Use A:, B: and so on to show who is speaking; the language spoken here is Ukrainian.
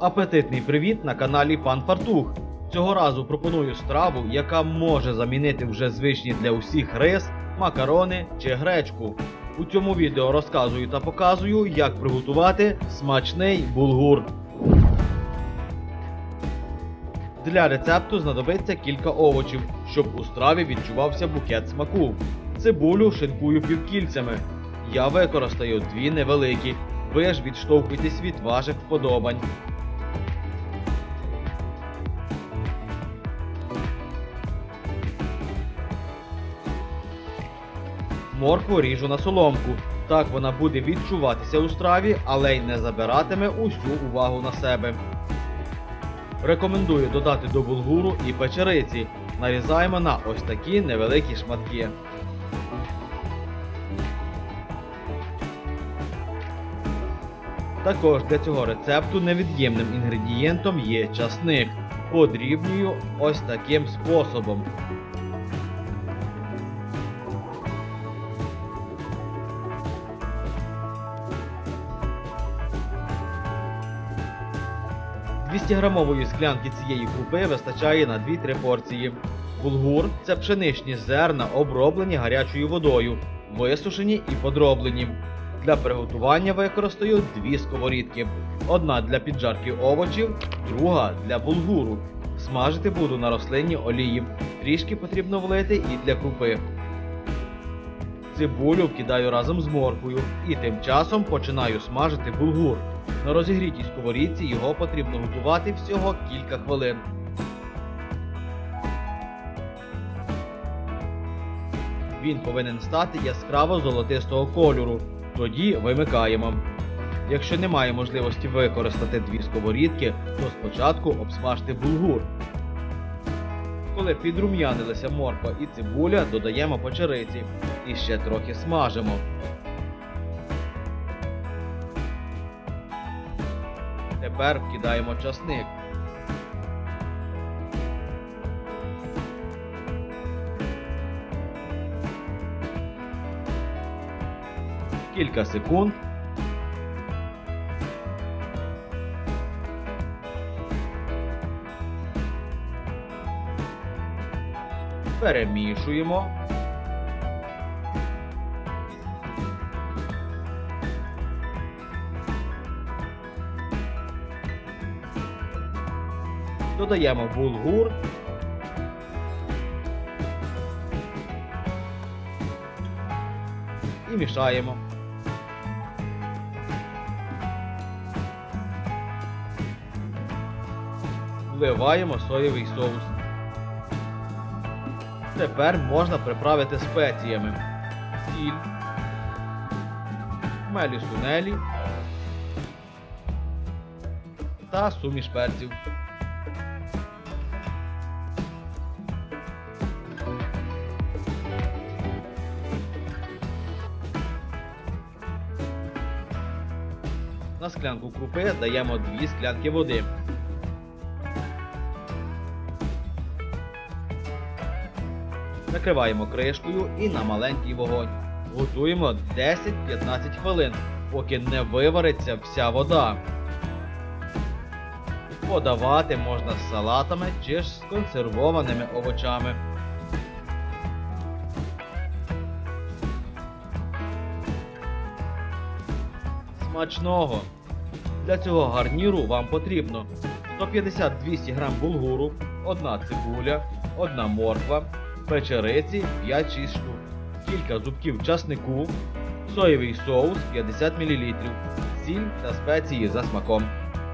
A: Апетитний привіт на каналі Пан Фартух. Цього разу пропоную страву, яка може замінити вже звичні для усіх рис, макарони чи гречку. У цьому відео розказую та показую, як приготувати смачний булгур. Для рецепту знадобиться кілька овочів, щоб у страві відчувався букет смаку. Цибулю шинкую півкільцями. Я використаю дві невеликі. Ви ж відштовхуйтесь від ваших вподобань. Моркву ріжу на соломку. Так вона буде відчуватися у страві, але й не забиратиме усю увагу на себе. Рекомендую додати до булгуру і печериці. Нарізаємо на ось такі невеликі шматки. Також для цього рецепту невід'ємним інгредієнтом є часник. Подрібнюю ось таким способом. – 200 грамової склянки цієї крупи вистачає на 2-3 порції. Булгур це пшеничні зерна, оброблені гарячою водою, висушені і подроблені. Для приготування використаю дві сковорідки. Одна для піджарки овочів, друга для булгуру. Смажити буду на рослинній олії. Трішки потрібно влити і для крупи. Цибулю вкидаю разом з морквою і тим часом починаю смажити булгур. На розігрітій сковорідці його потрібно готувати всього кілька хвилин. Він повинен стати яскраво золотистого кольору. Тоді вимикаємо. Якщо немає можливості використати дві сковорідки, то спочатку обсмажте булгур. Коли підрум'янилися морква і цибуля, додаємо печериці і ще трохи смажимо. Тепер вкидаємо часник. Кілька секунд. Перемішуємо. Додаємо булгур. І мішаємо. Вливаємо соєвий соус. Тепер можна приправити спеціями. Сіль, хмелі сунелі та суміш перців. На склянку крупи даємо 2 склянки води. Накриваємо кришкою і на маленький вогонь. Готуємо 10-15 хвилин, поки не вивариться вся вода. Подавати можна з салатами чи ж з консервованими овочами. Смачного! Для цього гарніру вам потрібно 150-200 г булгуру, одна цибуля, одна морква, печериці 5-6 штук, кілька зубків часнику, соєвий соус 50 мл, сіль та спеції за смаком.